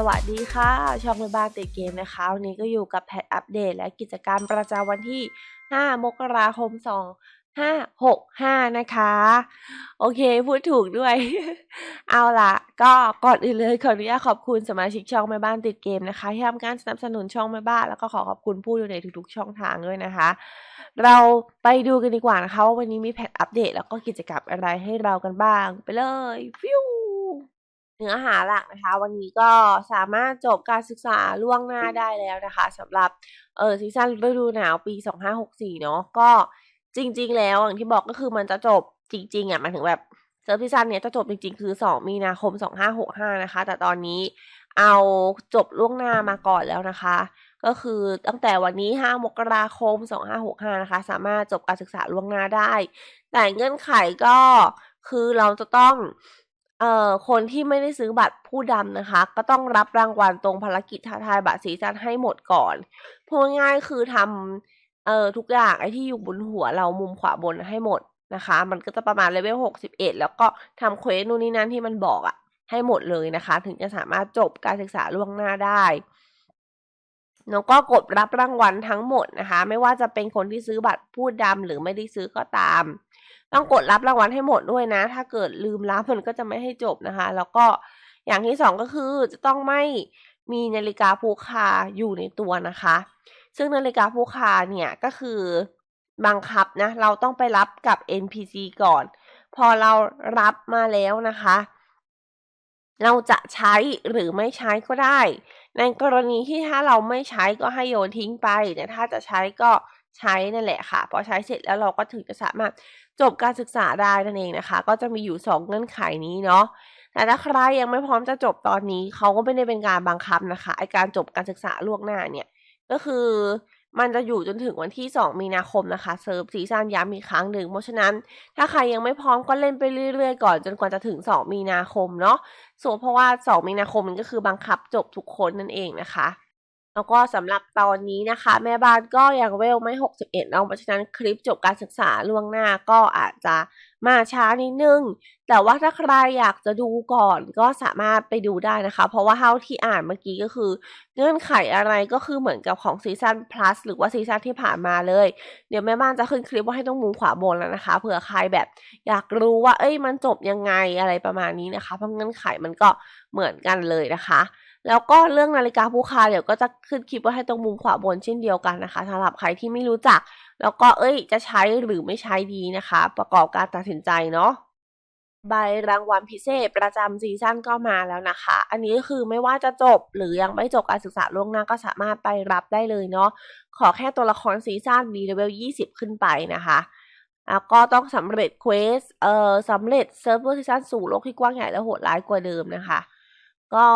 สวัสดีค่ะ ช่องแม่บ้านติดเกมนะคะ วันนี้ก็อยู่กับแพทอัปเดต และกิจกรรมประจำวันที่ 5 มกราคม 2 5 6 5 นะคะ โอเค พูดถูกด้วย เอาล่ะ ก็ก่อนอื่นเลยขออนุญาตขอบคุณสมาชิกช่องแม่บ้านติดเกมนะคะที่ทำการสนับสนุนช่องแม่บ้าน แล้วก็ขอขอบคุณผู้ดูในทุกๆ ช่องทางด้วยนะคะ เราไปดูกันดีกว่านะคะว่าวันนี้มีแพทอัปเดต แล้วก็กิจกรรมอะไรให้เรากันบ้าง ไปเลยฟิว เนื้อหาหลักนะคะ วันนี้ก็สามารถจบการศึกษาล่วงหน้าได้แล้วนะคะสำหรับเออซีซั่นฤดูหนาวปี 2564 เนาะก็จริง ๆ แล้วอย่างที่บอกก็คือมันจะจบจริง ๆอะมายถึงแบบเซิร์ฟซีซั่นเนี้ยจะจบจริง ๆ คือ 2 มีนาคม 2565 นะคะ แต่ตอนนี้เอาจบล่วงหน้ามาก่อนแล้วนะคะ ก็คือตั้งแต่วันนี้ 5 มกราคม 2565 นะคะ สามารถจบการศึกษาล่วงหน้าได้ แต่เงื่อนไขก็คือเราจะต้อง เอ่อคนที่ไม่ได้ซื้อบัตรผู้ดำนะคะ ก็ต้องรับรางวัลตรงภารกิจท้าทายบัตรซีซั่นให้หมดก่อนพูดง่ายๆคือทำเอ่อทุกอย่างไอ้ที่อยู่บนหัวเรามุมขวาบนให้หมดนะคะ มันก็จะประมาณเลเวล61แล้วก็ทำเควสนู่นนี่นั่นที่มันบอกอะให้หมดเลยนะคะ ถึงจะสามารถจบการศึกษาล่วงหน้าได้แล้วก็กดรับรางวัลทั้งหมดนะคะ ไม่ว่าจะเป็นคนที่ซื้อบัตรผู้ดำหรือไม่ได้ซื้อก็ตาม ต้องกดรับรางวัลให้หมดด้วยนะ ถ้าเกิดลืมรับมันก็จะไม่ให้จบนะคะ แล้วก็อย่างที่สองก็คือจะต้องไม่มีนาฬิกาผูกคาอยู่ในตัวนะคะ ซึ่งนาฬิกาผูกคาเนี่ยก็คือบังคับนะ เราต้องไปรับกับ NPC ก่อน พอเรารับมาแล้วนะคะ เราจะใช้หรือไม่ใช้ก็ได้ ในกรณีที่ถ้าเราไม่ใช้ก็ให้โยนทิ้งไป แต่ถ้าจะใช้ก็ ใช้นั่นแหละค่ะ พอใช้เสร็จแล้วเราก็ถึงจะสามารถจบการศึกษาได้นั่นเองนะคะ ก็จะมีอยู่ 2 เงื่อนไขนี้เนาะแต่ถ้าใครยังไม่พร้อมจะจบตอนนี้เขาก็ไม่ได้เป็นการบังคับนะคะไอการจบการศึกษาล่วงหน้าเนี่ยก็คือมันจะอยู่จนถึงวันที่ 2 มีนาคมนะคะเซิร์ฟซีซั่นย้ำอีกครั้งหนึ่งเพราะฉะนั้น ถ้าใครยังไม่พร้อมก็เล่นไปเรื่อยๆ ก่อน จนกว่าจะถึง 2 มีนาคมเนาะส่วนเพราะว่า 2 มีนาคมมันก็คือบังคับจบทุกคนนั่นเองนะคะ แล้วก็สำหรับตอนนี้นะคะ แม่บ้านก็ยังเวลไม่ 61เนาะเพราะฉะนั้นคลิปจบการศึกษาล่วงหน้าก็อาจจะมาช้านิดนึง แต่ว่าถ้าใครอยากจะดูก่อนก็สามารถไปดูได้นะคะ เพราะว่าเท่าที่อ่านเมื่อกี้ก็คือ เงื่อนไขอะไรก็คือเหมือนกับของซีซั่น plus หรือว่าซีซั่นที่ผ่านมาเลย เดี๋ยวแม่บ้านจะขึ้นคลิปว่าให้ต้องมุมขวาบนแล้วนะคะ เผื่อใครแบบ อยากรู้ว่า เอ้ยมันจบยังไงอะไรประมาณนี้นะคะ เพราะเงื่อนไขมันก็เหมือนกันเลยนะคะ แล้วก็เรื่องนาฬิกาผู้คาเดี๋ยวก็จะขึ้นคลิปว่าให้ตรงมุมขวาบนเช่นเดียวกันนะคะสำหรับใครที่ไม่รู้จัก แล้วก็เอ้ย จะใช้หรือไม่ใช้ดีนะคะ ประกอบการตัดสินใจเนาะใบรางวัลพิเศษประจำซีซั่นก็มาแล้วนะคะ อันนี้ก็คือไม่ว่าจะจบหรือยังไม่จบการศึกษาล่วงหน้าก็สามารถไปรับได้เลยเนาะ ขอแค่ตัวละครซีซั่นมีเลเวล 20 ขึ้นไปนะคะ แล้วก็ต้องสำเร็จเควส เอ่อสำเร็จเซิร์ฟเวอร์ซีซั่นสู่โลกที่กว้างใหญ่และโหดร้ายกว่าเดิมนะคะ ก็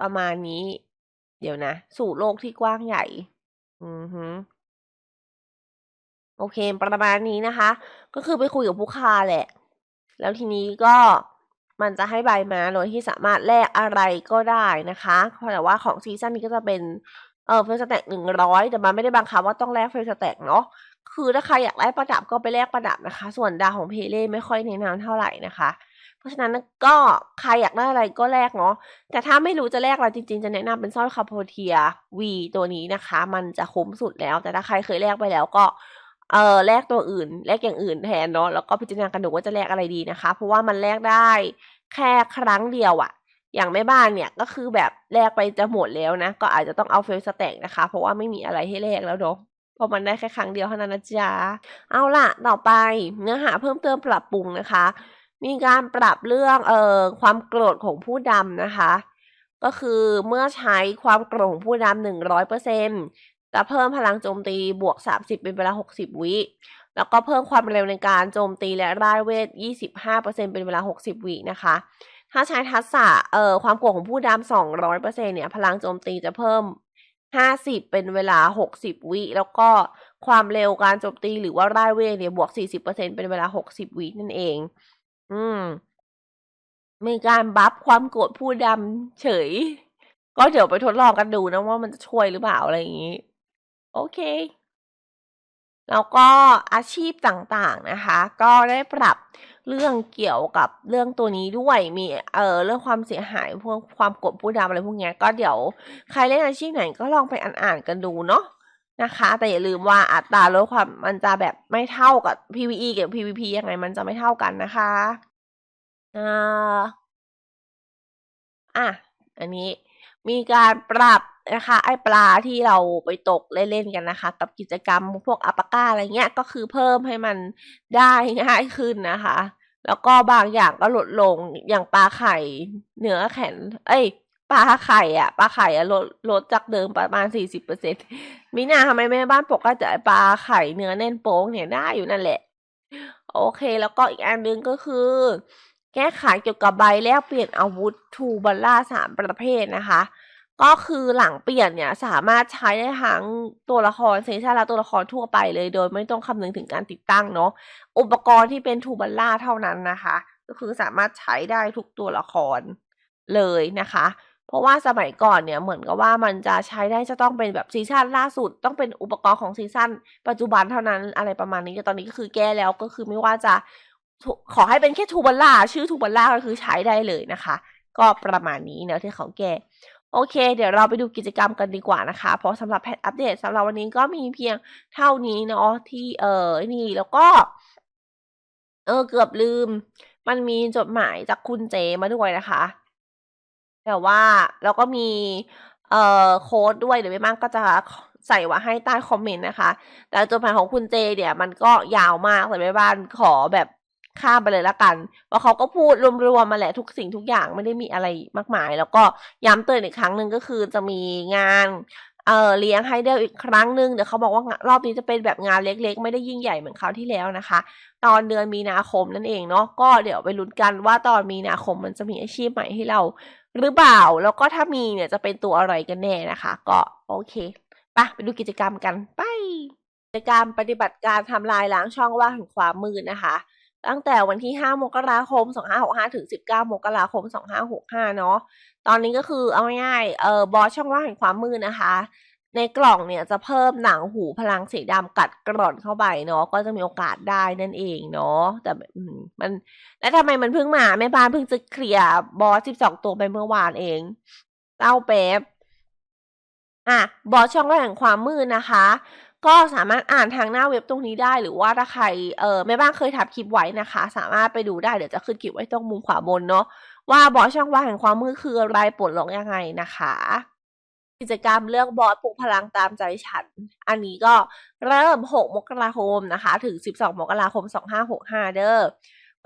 ประมาณนี้ เดี๋ยวนะ สู่โลกที่กว้างใหญ่ อือฮึโอเค ประมาณนี้นะคะ ก็คือไปคุยกับผู้ค้าแหละ แล้วทีนี้ก็มันจะให้ใบมาโดยที่สามารถแลกอะไรก็ได้นะคะแต่ว่าของซีซั่นนี้ก็จะเป็นเออเฟลสแต็กหนึ่งร้อยแต่มันไม่ได้บังคับว่าต้องแลกเฟลสแต็กเนาะคือถ้าใครอยากได้ประดับก็ไปแลกประดับนะคะ ส่วนดาวของเพเล่ไม่ค่อยแนะนำเท่าไหร่นะคะ เพราะฉะนั้นก็ใครอยากได้อะไรก็แลกเนาะแต่ถ้าไม่รู้จะแลกอะไรจริงๆ จะแนะนำเป็นสร้อยคาโพเทียวีตัวนี้นะคะ มันจะคุ้มสุดแล้ว แต่ถ้าใครเคยแลกไปแล้วก็เออแลกตัวอื่นแลกอย่างอื่นแทนเนาะแล้วก็พิจารณากันดูว่าจะแลกอะไรดีนะคะ เพราะว่ามันแลกได้แค่ครั้งเดียวอะอย่างแม่บ้านเนี่ยก็คือแบบแลกไปจะหมดแล้วนะ ก็อาจจะต้องเอาเฟลสแต็กนะคะ เพราะว่าไม่มีอะไรให้แลกแล้วเนาะเพราะมันได้แค่ครั้งเดียวเท่านั้นนะจ๊ะเอาล่ะ ต่อไปเนื้อหาเพิ่มเติมปรับปรุงนะคะ มีการปรับเรื่องเอ่อความโกรธของผู้ดำนะคะ ก็คือเมื่อใช้ความโกรธของผู้ดำหนึ่งร้อยเปอร์เซ็นจะเพิ่มพลังโจมตีบวกสามสิบเป็นเวลาหกสิบวิ แล้วก็เพิ่มความเร็วในการโจมตีและร่ายเวทยี่สิบห้าเปอร์เซ็นเป็นเวลาหกสิบวินะคะ ถ้าใช้ทักษะเอ่อความโกรธของผู้ดำสองร้อยเปอร์เซ็นเนี่ย พลังโจมตีจะเพิ่มห้าสิบเป็นเวลาหกสิบวิ แล้วก็ความเร็วการโจมตีหรือว่าร่ายเวทเนี่ยบวกสี่สิบเปอร์เซ็นเป็นเวลาหกสิบวินั่นเอง อืม มีการบัฟความโกรธผู้ดำเฉย ก็เดี๋ยวไปทดลองกันดูนะว่ามันจะช่วยหรือเปล่าอะไรอย่างนี้ โอเค แล้วก็อาชีพต่างๆนะคะ ก็ได้ปรับเรื่องเกี่ยวกับเรื่องตัวนี้ด้วยมีเอ่อเรื่องความเสียหายพวกความกดผู้ดำอะไรพวกเนี้ยก็เดี๋ยวใครเล่นอาชีพไหนก็ลองไปอ่านๆกันดูเนาะ นะคะ แต่อย่าลืมว่าอัตราลดความมันจะแบบไม่เท่ากับ PVE กับ PVP ยังไงมันจะไม่เท่ากันนะคะอ่าอะอันนี้มีการปรับนะคะ ไอปลาที่เราไปตกเล่นๆกันนะคะ กับกิจกรรมพวกอัปก้าอะไรเงี้ยก็คือเพิ่มให้มันได้ง่ายขึ้นนะคะ แล้วก็บางอย่างก็ลดลงอย่างปลาไข่เนื้อแข็งเอ้ย ปลาไข่อะปลาไข่อะลดลดจากเดิมประมาณสี่สิบเปอร์เซ็นต์มิน่าทำไมแม่บ้านปกก็จะปลาไข่เนื้อแน่นโป๊งเนี่ยได้อยู่นั่นแหละ โอเค แล้วก็อีกอันนึงก็คือ แก้ไขเกี่ยวกับใบแลกเปลี่ยนอาวุธทูบัลล่าสามประเภทนะคะ ก็คือหลังเปลี่ยนเนี่ยสามารถใช้ได้ทั้งตัวละครเซชันและตัวละครทั่วไปเลย โดยไม่ต้องคำนึงถึงการติดตั้งเนาะอุปกรณ์ที่เป็นทูบัลล่าเท่านั้นนะคะ ก็คือสามารถใช้ได้ทุกตัวละครเลยนะคะ เพราะว่าสมัยก่อนเนี่ยเหมือนกับว่ามันจะใช้ได้จะต้องเป็นแบบซีซั่นล่าสุด ต้องเป็นอุปกรณ์ของซีซั่นปัจจุบันเท่านั้นอะไรประมาณนี้แต่ตอนนี้ก็คือแก้แล้วก็คือไม่ว่าจะขอให้เป็นแค่ทูบัลล่าชื่อทูบัลล่าก็คือใช้ได้เลยนะคะ ก็ประมาณนี้เนะที่เขาแก้โอเค เดี๋ยวเราไปดูกิจกรรมกันดีกว่านะคะ เพราะสำหรับแพทอัปเดตสำหรับวันนี้ก็มีเพียงเท่านี้เนาะที่เออนี่แล้วก็ เออเกือบลืม มันมีจดหมายจากคุณเจมาด้วยนะคะ แต่ว่าแล้วก็มีเอ่อโค้ดด้วยเดี๋ยวแม่บ้านก็จะใส่ไว้ให้ใต้คอมเมนต์นะคะ แต่จดหมายของคุณเจเนี่ยมันก็ยาวมากแต่แม่บ้านขอแบบข้ามไปเลยละกันเพราเขาก็พูดรวมๆมาแหละทุกสิ่งทุกอย่างไม่ได้มีอะไรมากมาย แล้วก็ย้ำเตือนอีกครั้งหนึ่งก็คือจะมีงานเอ่อเลี้ยงไฮเดลอีกครั้งหนึ่งเดี๋ยวเขาบอกว่ารอบนี้จะเป็นแบบงานเล็ก ๆ ไม่ได้ยิ่งใหญ่เหมือนคราวที่แล้วนะคะ ตอนเดือนมีนาคมนั่นเองเนาะก็เดี๋ยวไปลุ้นกันว่าตอนมีนาคมมันจะมีอาชีพใหม่ให้เรา หรือเปล่า แล้วก็ถ้ามีเนี่ยจะเป็นตัวอะไรกันแน่นะคะ ก็โอเคปะไปดูกิจกรรมกันไปกิจกรรมปฏิบัติการทำลายล้างช่องว่างแห่งความมืดนะคะ ตั้งแต่วันที่ 5 มกราคม 2565 ถึง 19 มกราคม 2565 เนาะตอนนี้ก็คือเอาง่ายๆเออบอสช่องว่างแห่งความมืดนะคะ ในกล่องเนี่ยจะเพิ่มหนังหูพลังสีดำกัดกร่อนเข้าไปเนาะก็จะมีโอกาสได้นั่นเองเนาะแต่มัน แล้วทำไมมันเพิ่งมาแม่บ้านเพิ่งจะเคลียร์บอส12ตัวไปเมื่อวานเองเต้าเป๊บอะบอสช่องว่างแห่งความมืดนะคะ ก็สามารถอ่านทางหน้าเว็บตรงนี้ได้หรือว่าถ้าใครเออแม่บ้านเคยทับคลิปไว้นะคะ สามารถไปดูได้เดี๋ยวจะขึ้นคลิปไว้ตรงมุมขวาบนเนาะว่าบอสช่องว่างแห่งความมืดคืออะไรปลดล็อกยังไงนะคะ กิจกรรมเลือกบอสปลุกพลังตามใจฉัน อันนี้ก็เริ่ม 6 มกราคมนะคะ ถึง 12 มกราคม 2565 เด้อ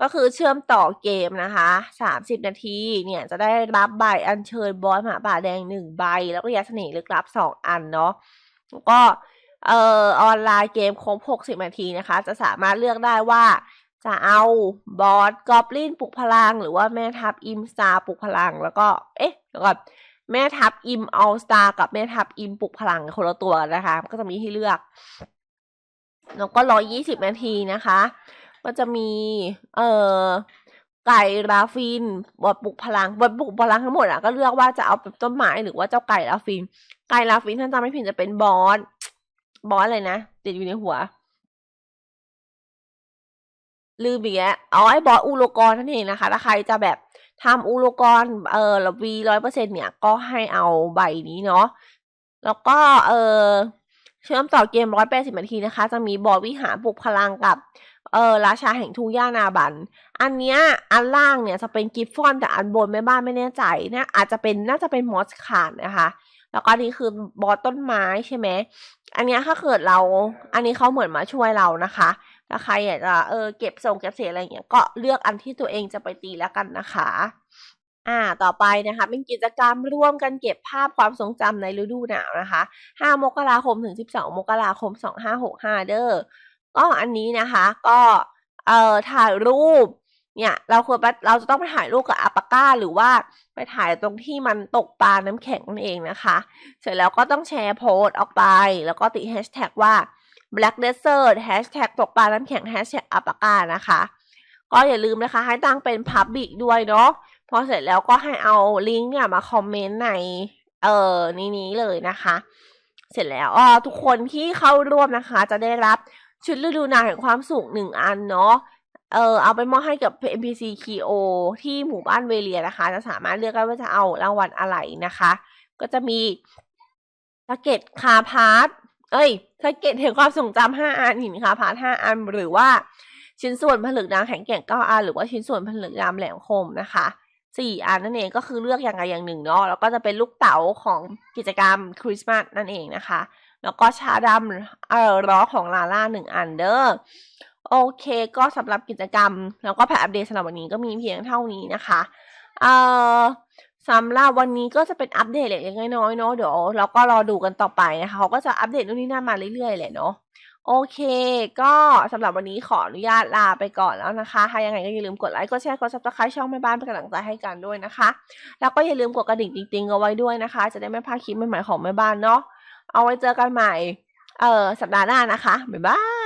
ก็คือเชื่อมต่อเกมนะคะ 30 นาทีเนี่ยจะได้รับใบอัญเชิญบอสหมาป่าแดง 1 ใบ แล้วก็ยาสน่ห์ลึกลับ 2 อันเนาะแล้วก็เอ่อออนไลน์เกมครบ 60 นาทีนะคะ จะสามารถเลือกได้ว่าจะเอาบอสกอบลินปลุกพลัง หรือว่าแม่ทัพอิมสตาปลุกพลัง แล้วก็ เอ๊ะแล้วก็ แม่ทัพอิมออลสตาร์กับแม่ทัพอิมปลุกพลังคนละตัวนะคะ ก็จะมีให้เลือก แล้วก็ร้อยยี่สิบนาทีนะคะ ก็จะมี เอ่อไก่ราฟินบอดปลุกพลังบอดปลุกพลังทั้งหมดอะก็เลือกว่าจะเอาเป็นต้นไม้หรือว่าเจ้าไก่ราฟิน ไก่ราฟินถ้านจำไม่ผิดจะเป็นบอสบอสอะไรนะติดอยู่ในหัว ลืมอีกแล้วอ๋อไอ้บอสอูโรกรนั่นเองนะคะ ถ้าใครจะแบบ ทำอูโรกรเอ่อวีร้อยเปอร์เซ็นเนี่ยก็ให้เอาใบนี้เนาะแล้วก็เออเชื่อมต่อเกมร้อยแปดสิบนาทีนะคะ จะมีบอวิหารปลุกพลังกับเออราชาแห่งทุ่งหญ้านาบัน อันเนี้ยอันล่างเนี่ยจะเป็นกิฟฟอนแต่อันบนแม่บ้านไม่แน่ใจนะอาจจะเป็นน่าจะเป็นมอสคานนะคะ แล้วก็นี่คือบอสต้นไม้ใช่ไหมอันเนี้ยถ้าเกิดเรา อันนี้เขาเหมือนมาช่วยเรานะคะ ถ้าใครอยากจะเออเก็บส่งเก็บเสียอะไรอย่างเงี้ยก็เลือกอันที่ตัวเองจะไปตีแล้วกันนะคะอ่า ต่อไปนะคะ เป็นกิจกรรมร่วมกันเก็บภาพความทรงจำในฤดูหนาวนะคะ 5 มกราคมถึง 12 มกราคม 2565 เด้อก็อันนี้นะคะ ก็เอ่อถ่ายรูป เนี่ย เราควรเราจะต้องไปถ่ายรูปกับอัปก้า หรือว่าไปถ่ายตรงที่มันตกปลาน้ำแข็งนั่นเองนะคะ เสร็จแล้วก็ต้องแชร์โพสต์ออกไป แล้วก็ติดแฮชแท็กว่า black desert hashtag ตกปลาน้ำแข็ง hashtag อัปกานะคะ ก็อย่าลืมนะคะ ให้ตั้งเป็น public ด้วยเนาะพอเสร็จแล้วก็ให้เอาลิงก์เนี่ยมาคอมเมนต์ในเอ่อนี้นี้เลยนะคะ เสร็จแล้วอ๋อทุกคนที่เข้าร่วมนะคะ จะได้รับชุดฤดูหนาวแห่งความสุขหนึ่งอันเนาะเออเอาไปมอบให้กับ NPC KO ที่หมู่บ้านเวเลียนะคะ จะสามารถเลือกได้ว่าจะเอารางวัลอะไรนะคะ ก็จะมีแพ็กเกจคาพาร์ทเอ้ย แพ็กเกจแห่งความทรงจำห้าอันหินคาพาร์ทห้าอันหรือว่าชิ้นส่วนผลึกน้ำแข็งแกร่งเก้าอันหรือว่าชิ้นส่วนผลึกน้ำแหลมคมนะคะสี่อันนั่นเองก็คือเลือกอย่างใดอย่างหนึ่งเนาะแล้วก็จะเป็นลูกเต๋าของกิจกรรมคริสต์มาสนั่นเองนะคะ แล้วก็ชาดำเอ่อล้อของลาล่าหนึ่งอันเด้อโอเค ก็สำหรับกิจกรรม แล้วก็แพทอัปเดตสำหรับวันนี้ก็มีเพียงเท่านี้นะคะ เอ่อ สำหรับวันนี้ก็จะเป็นอัปเดตเล็กๆน้อยๆเนาะเดี๋ยวเราก็รอดูกันต่อไปนะคะเขาก็จะอัปเดตนู่นนี่นั่นมาเรื่อยๆแหละเนาะโอเค ก็สำหรับวันนี้ขออนุญาตลาไปก่อนแล้วนะคะถ้ายังไงก็อย่าลืมกดไลค์กดแชร์กด subscribe ช่องแม่บ้านเป็นกำลังใจให้กันด้วยนะคะ แล้วก็อย่าลืมกดกระดิ่งติ๊งๆเอาไว้ด้วยนะคะ จะได้ไม่พลาดคลิปใหม่ๆของแม่บ้านเนาะเอาไว้เจอกันใหม่เออสัปดาห์หน้านะคะบ๊ายบาย